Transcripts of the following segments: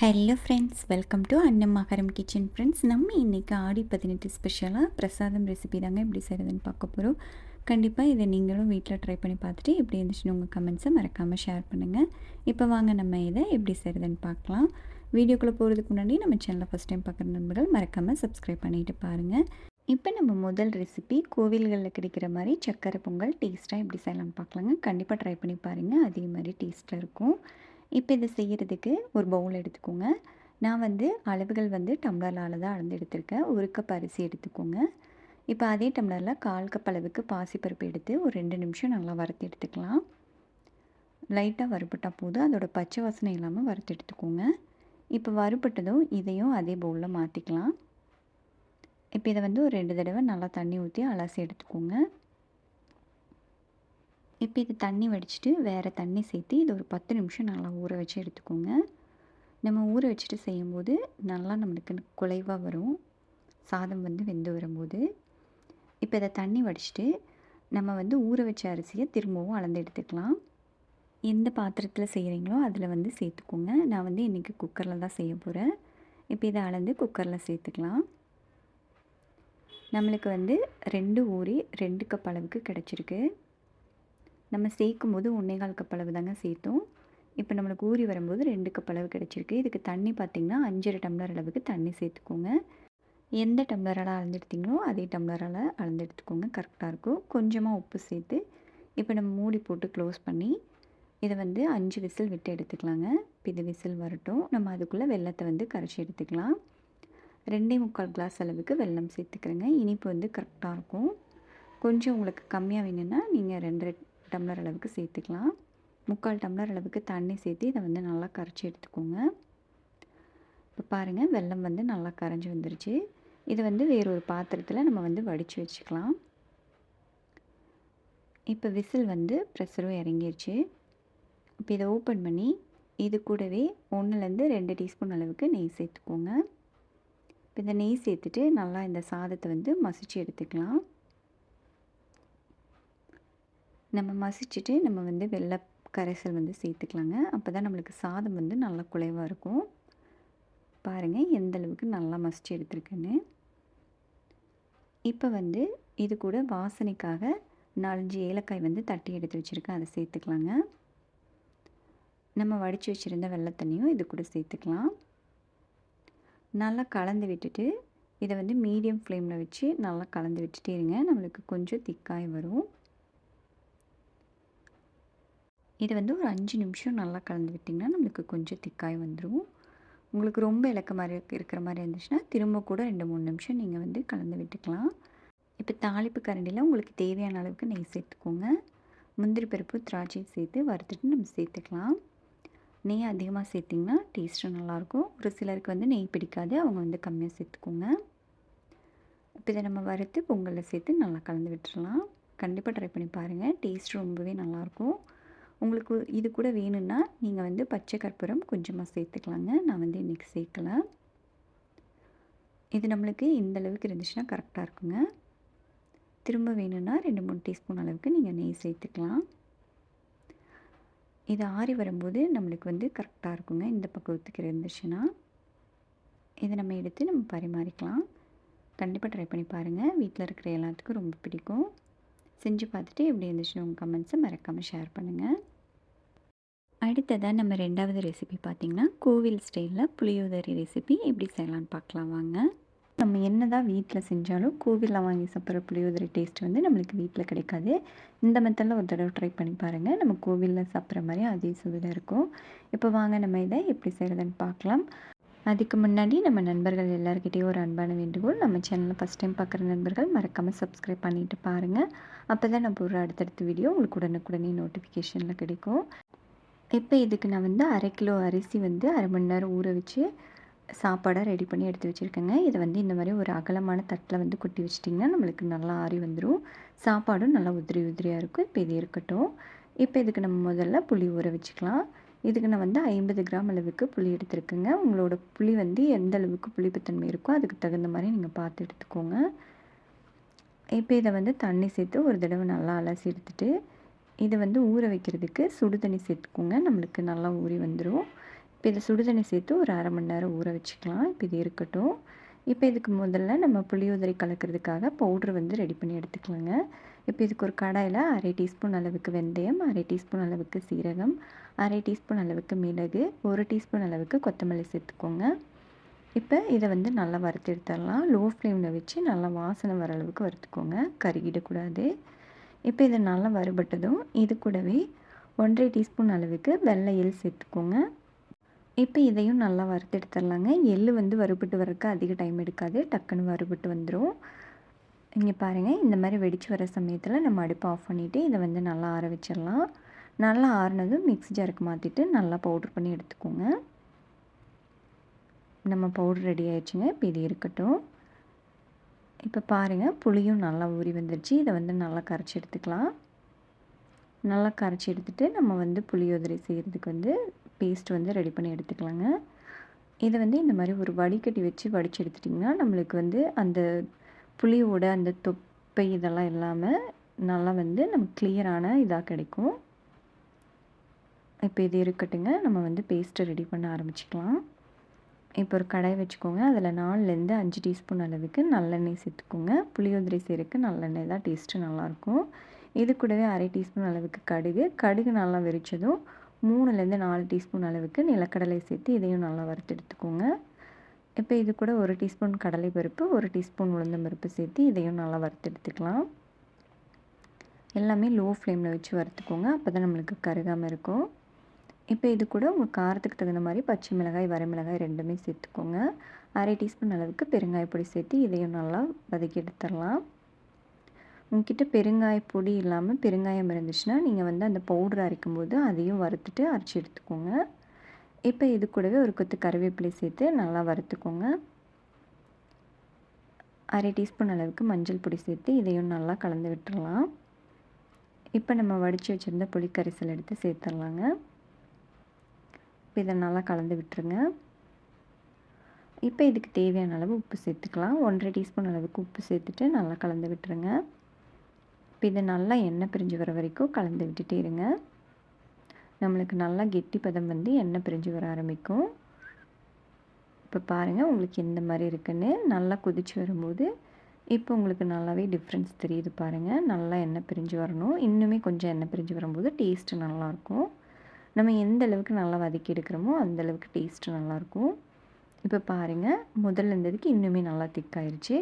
Hello friends welcome to அன்னம் மகரம் kitchen friends நம்ம இன்றைக்கி ஆடி பதினெட்டு ஸ்பெஷலாக பிரசாதம் ரெசிபி தாங்க எப்படி செய்கிறதுன்னு பார்க்க போகிறோம் கண்டிப்பாக இதை நீங்களும் வீட்டில் ட்ரை பண்ணி பார்த்துட்டு எப்படி இருந்துச்சுன்னு உங்கள் கமெண்ட்ஸை மறக்காமல் ஷேர் பண்ணுங்கள் இப்போ வாங்க நம்ம இதை எப்படி செய்கிறதுன்னு பார்க்கலாம். வீடியோக்குள்ளே போகிறதுக்கு முன்னாடி நம்ம சேனலை ஃபஸ்ட் டைம் பார்க்குற நண்பர்கள் மறக்காமல் சப்ஸ்கிரைப் பண்ணிவிட்டு பாருங்கள் இப்போ நம்ம முதல் ரெசிபி கோவில்களில் கிடைக்கிற மாதிரி சக்கரை பொங்கல் டேஸ்ட்டாக எப்படி செய்யலாம்னு பார்க்கலாங்க. கண்டிப்பாக ட்ரை பண்ணி பாருங்கள் அதே மாதிரி டேஸ்ட்டாக இருக்கும். இப்போ இதை செய்கிறதுக்கு ஒரு பவுல் எடுத்துக்கோங்க. நான் வந்து அளவுகள் வந்து டம்ளரால் தான் அளந்து எடுத்திருக்கேன். ஒரு கப் அரிசி எடுத்துக்கோங்க. இப்போ அதே டம்ளரில் கால் கப் அளவுக்கு பாசிப்பருப்பு எடுத்து ஒரு ரெண்டு நிமிஷம் நல்லா வறுத்து எடுத்துக்கலாம். லைட்டாக வறுபட்டால் போதும். அதோட பச்சை வாசனை இல்லாமல் வறுத்து எடுத்துக்கோங்க. இப்போ வறுபட்டதும் இதையும் அதே பவுலில் மாற்றிக்கலாம் இப்போ இதை வந்து ஒரு ரெண்டு தடவை நல்லா தண்ணி ஊற்றி அலசி எடுத்துக்கோங்க. இப்போ இது தண்ணி வடிச்சிட்டு வேறு தண்ணி சேர்த்து இது ஒரு பத்து நிமிஷம் நல்லா ஊற வச்சு எடுத்துக்கோங்க. நம்ம ஊற வச்சுட்டு செய்யும்போது நல்லா நம்மளுக்கு குலைவாக வரும். சாதம் வந்து வெந்து வரும்போது. இப்போ இதை தண்ணி வடிச்சிட்டு நம்ம வந்து ஊற வச்ச அரிசியை திரும்பவும் அளந்து எடுத்துக்கலாம். எந்த பாத்திரத்தில் செய்கிறீங்களோ அதில் வந்து சேர்த்துக்கோங்க. நான் வந்து இன்றைக்கி குக்கரில் தான் செய்ய போகிறேன் இப்போ இதை அளந்து குக்கரில் சேர்த்துக்கலாம். நம்மளுக்கு வந்து ரெண்டு ஊறி ரெண்டு கப் அளவுக்கு கிடச்சிருக்கு. நம்ம சேர்க்கும் போது ஒன்றேகால் கப் அளவு தாங்க சேர்த்தோம். இப்போ நம்மளுக்கு ஊறி வரும்போது ரெண்டு கப் அளவு கிடச்சிருக்கு. இதுக்கு தண்ணி பார்த்திங்கன்னா அஞ்சரை டம்ளர் அளவுக்கு தண்ணி சேர்த்துக்கோங்க. எந்த டம்ளரால் அளந்தெடுத்தீங்களோ அதே டம்ளரால் அளந்து எடுத்துக்கோங்க கரெக்டாக இருக்கும். கொஞ்சமாக உப்பு சேர்த்து இப்போ நம்ம மூடி போட்டு க்ளோஸ் பண்ணி இதை வந்து அஞ்சு விசில் விட்டு எடுத்துக்கலாங்க. இப்போ இது விசில் வரட்டும். நம்ம அதுக்குள்ளே வெள்ளத்தை வந்து கரைச்சி எடுத்துக்கலாம். ரெண்டே முக்கால் கிளாஸ் அளவுக்கு வெல்லம் சேர்த்துக்கிறேங்க. இனிப்பு வந்து கரெக்டாக இருக்கும். கொஞ்சம் உங்களுக்கு கம்மியாக வேணும்னா நீங்கள் ரெண்டு டம்ளர் அளவுக்கு சேர்த்துக்கலாம். முக்கால் டம்ளர் அளவுக்கு தண்ணி சேர்த்து இதை வந்து நல்லா கரைச்சி எடுத்துக்கோங்க. இப்போ பாருங்கள் வெள்ளம் வந்து நல்லா கரைஞ்சி வந்துருச்சு. இதை வந்து வேறொரு பாத்திரத்தில் நம்ம வந்து வடித்து வச்சுக்கலாம். இப்போ விசில் வந்து ப்ரெஷரும் இறங்கிருச்சு. இப்போ இதை ஓப்பன் பண்ணி இது கூடவே ஒன்றுலேருந்து ரெண்டு டீஸ்பூன் அளவுக்கு நெய் சேர்த்துக்கோங்க. இப்போ இந்த நெய் சேர்த்துட்டு நல்லா இந்த சாதத்தை வந்து மசிச்சு எடுத்துக்கலாம். நம்ம மசிச்சுட்டு நம்ம வந்து வெள்ளை கரைசல் வந்து சேர்த்துக்கலாங்க. அப்போ தான் நம்மளுக்கு சாதம் வந்து நல்லா குலைவாக இருக்கும். பாருங்கள் எந்த அளவுக்கு நல்லா மசிச்சு எடுத்துருக்குன்னு. இப்போ வந்து இது கூட வாசனைக்காக நாலஞ்சு ஏலக்காய் வந்து தட்டி எடுத்து வச்சுருக்கேன். அதை சேர்த்துக்கலாங்க. நம்ம வடித்து வச்சுருந்த வெள்ளத்தண்ணியும் இது கூட சேர்த்துக்கலாம். நல்லா கலந்து விட்டுட்டு இதை வந்து மீடியம் ஃப்ளேமில் வச்சு நல்லா கலந்து விட்டுட்டே இருங்க. நம்மளுக்கு கொஞ்சம் திக்காய் வரும். இதை வந்து ஒரு அஞ்சு நிமிஷம் நல்லா கலந்து விட்டிங்கன்னா நம்மளுக்கு கொஞ்சம் திக்காய் வந்துடும் உங்களுக்கு ரொம்ப இலக்க மாதிரி இருக்கிற மாதிரி இருந்துச்சுன்னா திரும்ப கூட ரெண்டு மூணு நிமிஷம் நீங்கள் வந்து கலந்து விட்டுக்கலாம். இப்போ தாளிப்பு கரண்டியில் உங்களுக்கு தேவையான அளவுக்கு நெய் சேர்த்துக்கோங்க. முந்திரி பருப்பு திராட்சை சேர்த்து வறுத்துட்டு நம்ம சேர்த்துக்கலாம். நெய் அதிகமாக சேர்த்திங்கன்னா டேஸ்ட்டும் நல்லாயிருக்கும். ஒரு சிலருக்கு வந்து நெய் பிடிக்காது அவங்க வந்து கம்மியாக சேர்த்துக்கோங்க. இப்போ இதை நம்ம வறுத்து பொங்கலில் சேர்த்து நல்லா கலந்து விட்டுடலாம் கண்டிப்பாக ட்ரை பண்ணி பாருங்கள் டேஸ்ட் ரொம்பவே நல்லாயிருக்கும். உங்களுக்கு இது கூட வேணும்னா நீங்கள் வந்து பச்சை கற்பூரம் கொஞ்சமாக சேர்த்துக்கலாங்க. நான் வந்து இன்றைக்கி சேர்க்கலை. இது நம்மளுக்கு இந்த அளவுக்கு இருந்துச்சுன்னா கரெக்டாக இருக்குங்க. திரும்ப வேணும்னா ரெண்டு மூணு டீஸ்பூன் அளவுக்கு நீங்கள் நெய் சேர்த்துக்கலாம். இது ஆறி வரும்போது நம்மளுக்கு வந்து கரெக்டாக இருக்குங்க. இந்த பக்குவத்துக்கு இருந்துச்சுன்னா இதை நம்ம எடுத்து நம்ம பரிமாறிக்கலாம். கண்டிப்பாக ட்ரை பண்ணி பாருங்கள் வீட்டில் இருக்கிற எல்லாத்துக்கும் ரொம்ப பிடிக்கும். செஞ்சு பார்த்துட்டு எப்படி இருந்துச்சுன்னு உங்கள் கமெண்ட்ஸை மறக்காமல் ஷேர் பண்ணுங்கள் அடுத்ததாக நம்ம ரெண்டாவது ரெசிபி பார்த்திங்கன்னா கோவில் ஸ்டைலில் புளியோதரி ரெசிபி எப்படி செய்யலான்னு பார்க்கலாம் வாங்க. நம்ம என்ன தான் வீட்டில் செஞ்சாலும் கோவிலில் வாங்கி சாப்பிட்ற புளியோதரை டேஸ்ட் வந்து நம்மளுக்கு வீட்டில் கிடைக்காது. இந்த மெத்தடில் ஒரு தடவை ட்ரை பண்ணி பாருங்கள் நம்ம கோவிலில் சாப்பிட்ற மாதிரி அதே சுவையில் இருக்கும். இப்போ வாங்க நம்ம இதை எப்படி செய்கிறதுன்னு பார்க்கலாம். அதுக்கு முன்னாடி நம்ம நண்பர்கள் எல்லாருக்கிட்டேயும் ஒரு அன்பான வேண்டுகோள். நம்ம சேனலில் ஃபஸ்ட் டைம் பார்க்குற நண்பர்கள் மறக்காமல் சப்ஸ்கிரைப் பண்ணிவிட்டு பாருங்கள் அப்போ தான் நம்ம ஒரு அடுத்தடுத்த வீடியோ உங்களுக்கு உடனுக்குடனே நோட்டிஃபிகேஷனில் கிடைக்கும். இப்போ இதுக்கு நான் வந்து அரை கிலோ அரிசி வந்து அரை மணி நேரம் ஊற வச்சு சாப்பாடாக ரெடி பண்ணி எடுத்து வச்சுருக்கேங்க. இதை வந்து இந்த மாதிரி ஒரு அகலமான தட்டில் வந்து கொட்டி வச்சிட்டிங்கன்னா நம்மளுக்கு நல்லா ஆறி வந்துடும் சாப்பாடும் நல்லா உதிரி உதிரியாக இருக்கும். இப்போ இது இருக்கட்டும். இப்போ இதுக்கு நம்ம முதல்ல புளி ஊற வச்சுக்கலாம். இதுக்கு நான் வந்து ஐம்பது கிராம் அளவுக்கு புளி எடுத்துருக்கேங்க. உங்களோட புளி வந்து எந்த அளவுக்கு புளிப்புத்தன்மை இருக்கோ அதுக்கு தகுந்த மாதிரி நீங்கள் பார்த்து எடுத்துக்கோங்க. இப்போ இதை வந்து தண்ணி சேர்த்து ஒரு தடவை நல்லா அலசி எடுத்துட்டு இதை வந்து ஊற வைக்கிறதுக்கு சுடு தண்ணி சேர்த்துக்கோங்க. நம்மளுக்கு நல்லா ஊறி வந்துடும் இப்போ இதை சுடு தண்ணி சேர்த்து ஒரு அரை மணி நேரம் ஊற வச்சுக்கலாம். இப்போ இது இருக்கட்டும். இப்போ இதுக்கு முதல்ல நம்ம புளியோதரை கலக்கிறதுக்காக பவுட்ரு வந்து ரெடி பண்ணி எடுத்துக்கலாங்க. இப்போ இதுக்கு ஒரு கடாயில் அரை டீஸ்பூன் அளவுக்கு வெந்தயம் அரை டீஸ்பூன் அளவுக்கு சீரகம் அரை டீஸ்பூன் அளவுக்கு மிளகு ஒரு டீஸ்பூன் அளவுக்கு கொத்தமல்லி சேர்த்துக்கோங்க. இப்போ இதை வந்து நல்லா வறுத்து எடுத்துடலாம். லோ ஃப்ளேமில் வச்சு நல்லா வாசனை வர அளவுக்கு வறுத்துக்கோங்க. கருகிடக்கூடாது. இப்போ இதை நல்லா வறுபட்டதும் இது கூடவே ஒன்றரை டீஸ்பூன் அளவுக்கு வெள்ளை எள் சேர்த்துக்கோங்க. இப்போ இதையும் நல்லா வறுத்து எடுத்துடலாங்க. எள் வந்து வறுபட்டு வரக்கு அதிக டைம் எடுக்காது. டக்குன்னு வறுபட்டு வந்துடும் இங்கே பாருங்கள் இந்த மாதிரி வெடித்து வர சமயத்தில் நம்ம அடுப்பை ஆஃப் பண்ணிவிட்டு இதை வந்து நல்லா ஆற வச்சிடலாம். நல்லா ஆறினதும் மிக்ஸி ஜாருக்கு மாற்றிட்டு நல்லா பவுட்ரு பண்ணி எடுத்துக்கோங்க. நம்ம பவுட்ரு ரெடி ஆயிடுச்சுங்க இப்போ இது இருக்கட்டும். இப்போ பாருங்கள் புளியும் நல்லா ஊறி வந்துருச்சு. இதை வந்து நல்லா கரைச்சி எடுத்துக்கலாம். நல்லா கரைச்சி எடுத்துகிட்டு நம்ம வந்து புளியோதரை செய்கிறதுக்கு வந்து பேஸ்ட் வந்து ரெடி பண்ணி எடுத்துக்கலாங்க. இதை வந்து இந்த மாதிரி ஒரு வடிகட்டி வச்சு வடித்து எடுத்துட்டிங்கன்னா நம்மளுக்கு வந்து அந்த புளியோட அந்த தொப்பை இதெல்லாம் இல்லாமல் நல்லா வந்து நமக்கு கிளியரான இதாக கிடைக்கும். இப்போ இது இருக்கட்டுங்க. நம்ம வந்து பேஸ்ட்டை ரெடி பண்ண ஆரம்பிச்சிக்கலாம். இப்போ ஒரு கடாய் வச்சுக்கோங்க. அதில் நாலுலேருந்து அஞ்சு டீஸ்பூன் அளவுக்கு நல்லெண்ணெய் சேர்த்துக்கோங்க. புளியோதரை செய்கிறதுக்கு நல்லெண்ணெய் தான் டேஸ்ட்டு நல்லாயிருக்கும். இது கூடவே அரை டீஸ்பூன் அளவுக்கு கடுகு. கடுகு நல்லா வெறிச்சதும் மூணுலேருந்து நாலு டீஸ்பூன் அளவுக்கு நிலக்கடலை சேர்த்து இதையும் நல்லா வறுத்து எடுத்துக்கோங்க. இப்போ இது கூட ஒரு டீஸ்பூன் கடலை பருப்பு ஒரு டீஸ்பூன் உளுந்த பருப்பு சேர்த்து இதையும் நல்லா வறுத்து எடுத்துக்கலாம். எல்லாமே லோ ஃப்ளேமில் வச்சு வறுத்துக்கோங்க அப்போ தான் நம்மளுக்கு கருகாமல் இருக்கும். இப்போ இது கூட உங்கள் காரத்துக்கு தகுந்த மாதிரி பச்சை மிளகாய் வரமிளகாய் ரெண்டுமே சேர்த்துக்கோங்க. அரை டீஸ்பூன் அளவுக்கு பெருங்காய பொடி சேர்த்து இதையும் நல்லா வதக்கி எடுத்துடலாம். உங்ககிட்ட பெருங்காய பொடி இல்லாமல் பெருங்காயம் இருந்துச்சுன்னா நீங்கள் வந்து அந்த பவுடர் அரைக்கும் போது அதையும் வறுத்துட்டு அரைச்சி எடுத்துக்கோங்க. இப்போ இது கூடவே ஒரு கொத்து கருவேப்பிலை சேர்த்து நல்லா வறுத்துக்கோங்க. அரை டீஸ்பூன் அளவுக்கு மஞ்சள் பொடி சேர்த்து இதையும் நல்லா கலந்து விட்டுடலாம் இப்போ நம்ம வடித்து வச்சுருந்த புளிக்கரைசல் எடுத்து சேர்த்துடலாங்க. இப்போ இதை நல்லா கலந்து விட்டுருங்க. இப்போ இதுக்கு தேவையான அளவு உப்பு சேர்த்துக்கலாம். ஒன்றரை டீஸ்பூன் அளவுக்கு உப்பு சேர்த்துட்டு நல்லா கலந்து விட்டுருங்க. இப்போ இதை நல்லா எண்ணெய் பிரிஞ்சு வர வரைக்கும் கலந்து விட்டுட்டே இருங்க. நம்மளுக்கு நல்லா கெட்டி பதம் வந்து எண்ணெய் பிரிஞ்சு வர ஆரம்பிக்கும். இப்போ பாருங்கள் உங்களுக்கு எந்த மாதிரி இருக்குன்னு நல்லா கொதிச்சு வரும்போது இப்போ உங்களுக்கு நல்லாவே டிஃப்ரென்ஸ் தெரியுது பாருங்கள் நல்லா எண்ணெய் பிரிஞ்சு வரணும். இன்னுமே கொஞ்சம் எண்ணெய் பிரிஞ்சு வரும்போது டேஸ்ட்டு நல்லாயிருக்கும். நம்ம எந்த அளவுக்கு நல்லா வதக்கி எடுக்கிறோமோ அந்த அளவுக்கு டேஸ்ட்டு நல்லாயிருக்கும். இப்போ பாருங்கள் முதல்ல இருந்ததுக்கு இன்னுமே நல்லா திக்காயிருச்சு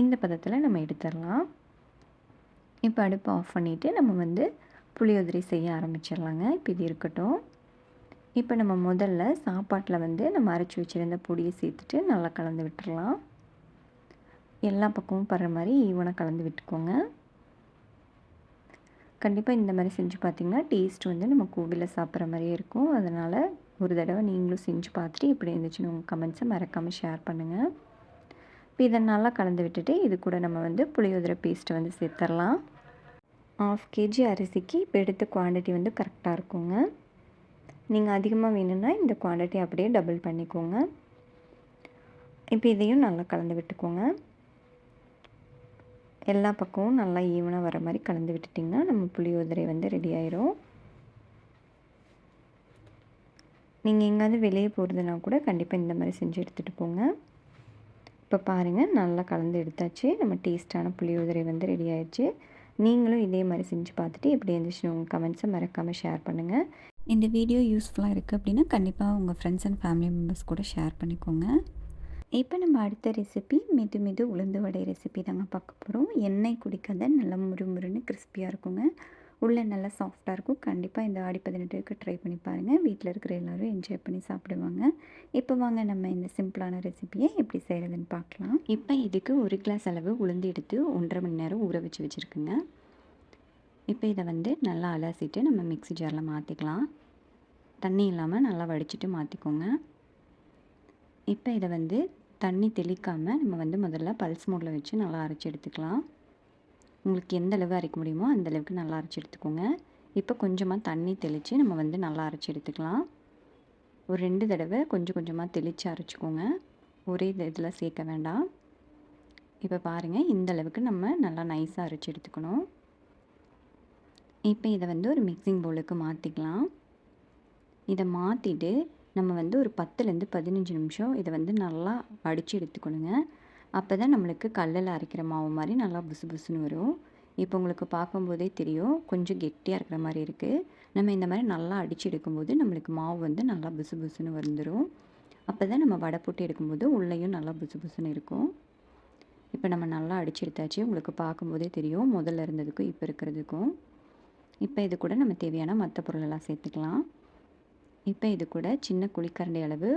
இந்த பதத்தில் நம்ம எடுத்துடலாம். இப்போ அடுப்பு ஆஃப் பண்ணிவிட்டு நம்ம வந்து புளியோதரை செய்ய ஆரம்பிச்சிடலாங்க. இப்போ இது இருக்கட்டும். இப்போ நம்ம முதல்ல சாப்பாட்டில் வந்து நம்ம அரைச்சி வச்சுருந்த பொடியை சேர்த்துட்டு நல்லா கலந்து விட்டுடலாம். எல்லா பக்கமும் படுற மாதிரி ஈவனாக கலந்து விட்டுக்கோங்க. கண்டிப்பாக இந்த மாதிரி செஞ்சு பார்த்திங்கன்னா டேஸ்ட் வந்து நம்ம கோவிலில் சாப்பிட்ற மாதிரியே இருக்கும். அதனால் ஒரு தடவை நீங்களும் செஞ்சு பார்த்துட்டு இப்படி இருந்துச்சுன்னு உங்கள் கமெண்ட்ஸை மறக்காமல் ஷேர் பண்ணுங்கள் இப்போ இதை நல்லா கலந்து விட்டுட்டு இது கூட நம்ம வந்து புளியோதரை பேஸ்ட்டை வந்து சேர்த்துடலாம். ஆஃப் கேஜி அரிசிக்கு இப்போ எடுத்த குவான்டிட்டி வந்து கரெக்டாக இருக்குங்க. நீங்கள் அதிகமாக வேணும்னா இந்த குவான்டிட்டி அப்படியே டபுள் பண்ணிக்கோங்க. இப்போ இதையும் நல்லா கலந்து விட்டுக்கோங்க. எல்லா பக்கமும் நல்லா ஈவனாக வர மாதிரி கலந்து விட்டுட்டிங்கன்னா நம்ம புளியோதரை வந்து ரெடி ஆயிரும். நீங்கள் எங்கேயாவது வெளியே போகிறதுனா கூட கண்டிப்பாக இந்த மாதிரி செஞ்சு எடுத்துகிட்டு போங்க. இப்போ பாருங்கள் நல்லா கலந்து எடுத்தாச்சு. நம்ம டேஸ்ட்டான புளியோதரை வந்து ரெடி ஆயிடுச்சு. நீங்களும் இதே மாதிரி செஞ்சு பார்த்துட்டு எப்படி இருந்துச்சுன்னு உங்கள் கமெண்ட்ஸை மறக்காமல் ஷேர் பண்ணுங்கள் இந்த வீடியோ யூஸ்ஃபுல்லாக இருக்குது அப்படின்னா கண்டிப்பாக உங்கள் ஃப்ரெண்ட்ஸ் அண்ட் ஃபேமிலி மெம்பர்ஸ் கூட ஷேர் பண்ணிக்கோங்க. இப்போ நம்ம அடுத்த ரெசிபி மெது மெது உளுந்து வடை ரெசிபி தாங்க பார்க்க போகிறோம் எண்ணெய் குடிக்காத நல்லா முறுமுறுன்னு கிறிஸ்பியாக இருக்குங்க. உள்ளே நல்லா சாஃப்டாக இருக்கும். கண்டிப்பாக இந்த ஆடி பதினெட்டுக்கு ட்ரை பண்ணி பாருங்கள் வீட்டில் இருக்கிற எல்லோரும் என்ஜாய் பண்ணி சாப்பிடுவாங்க. இப்போ வாங்க நம்ம இந்த சிம்பிளான ரெசிபியை எப்படி செய்கிறதுன்னு பார்க்கலாம். இப்போ இதுக்கு ஒரு கிளாஸ் அளவு உளுந்து எடுத்து ஒன்றரை மணி நேரம் ஊற வச்சு வச்சுருக்குங்க. இப்போ இதை வந்து நல்லா அலசிட்டு நம்ம மிக்ஸி ஜாரில் மாற்றிக்கலாம் தண்ணி இல்லாமல் நல்லா வடிச்சிட்டு மாற்றிக்கோங்க இப்போ இதை வந்து தண்ணி தெளிக்காமல் நம்ம வந்து முதல்ல பல்ஸ் மோடில் வச்சு நல்லா அரைச்சி எடுத்துக்கலாம். உங்களுக்கு எந்த அளவு அரைக்க முடியுமோ அந்த அளவுக்கு நல்லா அரைச்சி எடுத்துக்கோங்க. இப்போ கொஞ்சமாக தண்ணி தெளித்து நம்ம வந்து நல்லா அரைச்சி எடுத்துக்கலாம். ஒரு ரெண்டு தடவை கொஞ்சம் கொஞ்சமாக தெளித்து அரைச்சிக்கோங்க. ஒரே இதில் சேர்க்க வேண்டாம். இப்போ பாருங்கள் இந்த அளவுக்கு நம்ம நல்லா நைஸாக அரைச்சி எடுத்துக்கணும். இப்போ இதை வந்து ஒரு மிக்சிங் பவுலுக்கு மாற்றிக்கலாம் இதை மாற்றிட்டு நம்ம வந்து ஒரு பத்துலேருந்து பதினஞ்சு நிமிஷம் இதை வந்து நல்லா அடித்து எடுத்துக்கணுங்க. அப்போ தான் நம்மளுக்கு கல்லில் அரைக்கிற மாவு மாதிரி நல்லா புசு புசுன்னு வரும். இப்போ உங்களுக்கு பார்க்கும்போதே தெரியும் கொஞ்சம் கெட்டியாக இருக்கிற மாதிரி இருக்குது நம்ம இந்த மாதிரி நல்லா அடித்து எடுக்கும்போது நம்மளுக்கு மாவு வந்து நல்லா புசு புசுன்னு வந்துடும் அப்போ தான் நம்ம வடை போட்டு எடுக்கும்போது உள்ளேயும் நல்லா புசு புசுன்னு இருக்கும். இப்போ நம்ம நல்லா அடிச்சு எடுத்தாச்சு. உங்களுக்கு பார்க்கும்போதே தெரியும் முதல்ல இருந்ததுக்கும் இப்போ இருக்கிறதுக்கும். இப்போ இது கூட நம்ம தேவையான மற்ற பொருளெல்லாம் சேர்த்துக்கலாம். இப்போ இது கூட சின்ன குழிக்கரண்டி அளவு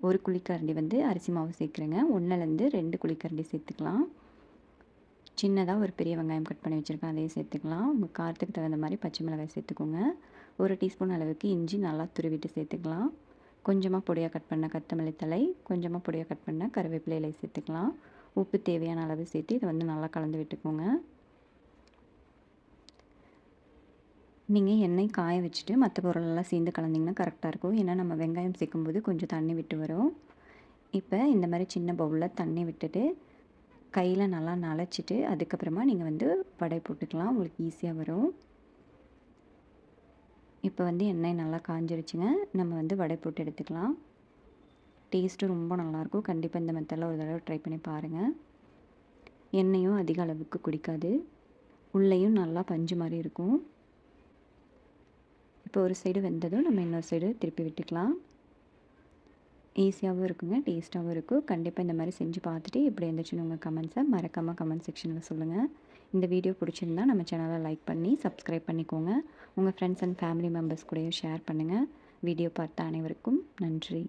ஒரு குழிக்கரண்டி வந்து அரிசி மாவு சேர்க்குறேங்க. ஒன்றுலேருந்து ரெண்டு குழிக்கரண்டி சேர்த்துக்கலாம். சின்னதாக ஒரு பெரிய வெங்காயம் கட் பண்ணி வச்சுருக்கேன். அதையும் சேர்த்துக்கலாம். உங்கள் காரத்துக்கு தகுந்த மாதிரி பச்சை மிளகாய் சேர்த்துக்கோங்க. ஒரு டீஸ்பூன் அளவுக்கு இஞ்சி நல்லா துருவிட்டு சேர்த்துக்கலாம். கொஞ்சமாக பொடியாக கட் பண்ண கொத்தமல்லி தலை கொஞ்சமாக பொடியாக கட் பண்ண கருவேப்பிலை இலை சேர்த்துக்கலாம். உப்பு தேவையான அளவு சேர்த்து இதை வந்து நல்லா கலந்து விட்டுக்கோங்க. நீங்கள் எண்ணெய் காய வச்சுட்டு மற்ற பொருளெல்லாம் சேர்ந்து கலந்திங்கன்னா கரெக்டாக இருக்கும். ஏன்னா நம்ம வெங்காயம் சேர்க்கும்போது கொஞ்சம் தண்ணி விட்டு வரும். இப்போ இந்த மாதிரி சின்ன பவுலில் தண்ணி விட்டுட்டு கையில் நல்லா நனைச்சிட்டு அதுக்கப்புறமா நீங்கள் வந்து வடை போட்டுக்கலாம். உங்களுக்கு ஈஸியாக வரும். இப்போ வந்து எண்ணெய் நல்லா காஞ்சிருச்சுங்க. நம்ம வந்து வடை போட்டு எடுத்துக்கலாம். டேஸ்ட்டும் ரொம்ப நல்லாயிருக்கும். கண்டிப்பாக இந்த மெத்தடில் ஒரு தடவை ட்ரை பண்ணி பாருங்கள் எண்ணெயும் அதிக அளவுக்கு குடிக்காது. உள்ளேயும் நல்லா பஞ்சு மாதிரி இருக்கும். இப்போ ஒரு சைடு வெந்ததும் நம்ம இன்னொரு சைடு திருப்பி விட்டுக்கலாம். ஈஸியாகவும் இருக்குங்க டேஸ்ட்டாகவும் இருக்கும். கண்டிப்பாக இந்த மாதிரி செஞ்சு பார்த்துட்டு எப்படி இருந்துச்சுன்னு உங்கள் கமெண்ட்ஸை மறக்காமல் கமெண்ட் செக்ஷனில் சொல்லுங்கள் இந்த வீடியோ பிடிச்சிருந்தா நம்ம சேனலை லைக் பண்ணி சப்ஸ்கிரைப் பண்ணிக்கோங்க. உங்கள் ஃப்ரெண்ட்ஸ் அண்ட் ஃபேமிலி மெம்பர்ஸ் கூடயும் ஷேர் பண்ணுங்கள் வீடியோ பார்த்த அனைவருக்கும் நன்றி.